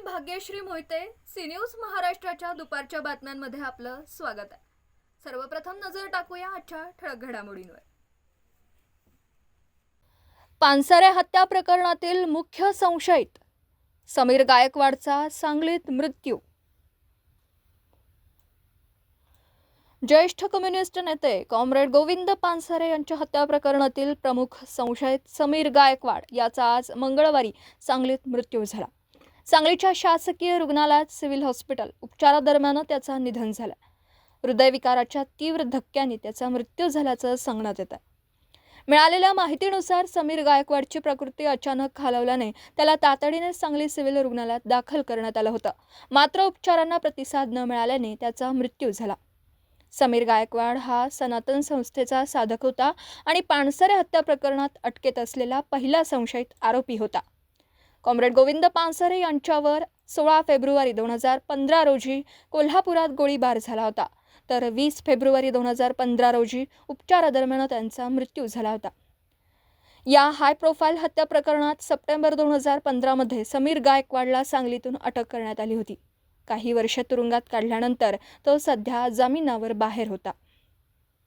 Bhagyashree Mohite C news महाराष्ट्राच्या दुपारच्या बातम्यांमध्ये आपलं स्वागत आहे. सर्वप्रथम नजर टाकूया आजच्या ठळक घडामोडींवर. पानसरे हत्या प्रकरणातील मुख्य संशयित समीर गायकवाडचा सांगलीत मृत्यू. ज्येष्ठ कम्युनिस्ट नेते कॉम्रेड गोविंद पानसरे यांच्या हत्या प्रकरणातील प्रमुख संशयित समीर गायकवाड याचा आज मंगळवारी सांगलीत मृत्यू झाला. सांगलीच्या शासकीय रुग्णालयात सिव्हिल हॉस्पिटल उपचारादरम्यान त्याचा निधन झालं. हृदयविकाराच्या तीव्र धक्क्याने त्याचा मृत्यू झाल्याचं सांगण्यात येत आहे मिळालेल्या माहितीनुसार समीर गायकवाडची प्रकृती अचानक खालावल्याने त्याला तातडीने सांगली सिव्हिल रुग्णालयात दाखल करण्यात आलं होतं. मात्र उपचारांना प्रतिसाद न मिळाल्याने त्याचा मृत्यू झाला. समीर गायकवाड हा सनातन संस्थेचा साधक होता आणि पानसरे हत्या प्रकरणात अटकेत असलेला पहिला संशयित आरोपी होता. कॉम्रेड गोविंद पानसरे यांच्यावर सोळा फेब्रुवारी दोन हजार पंधरा रोजी कोल्हापुरात गोळीबार झाला होता. तर वीस फेब्रुवारी दोन हजार पंधरा रोजी उपचारादरम्यान त्यांचा मृत्यू झाला होता. या हाय प्रोफाईल हत्या प्रकरणात सप्टेंबर दोन हजार पंधरामध्ये समीर गायकवाडला सांगलीतून अटक करण्यात आली होती. काही वर्ष तुरुंगात काढल्यानंतर तो सध्या जामिनावर बाहेर होता.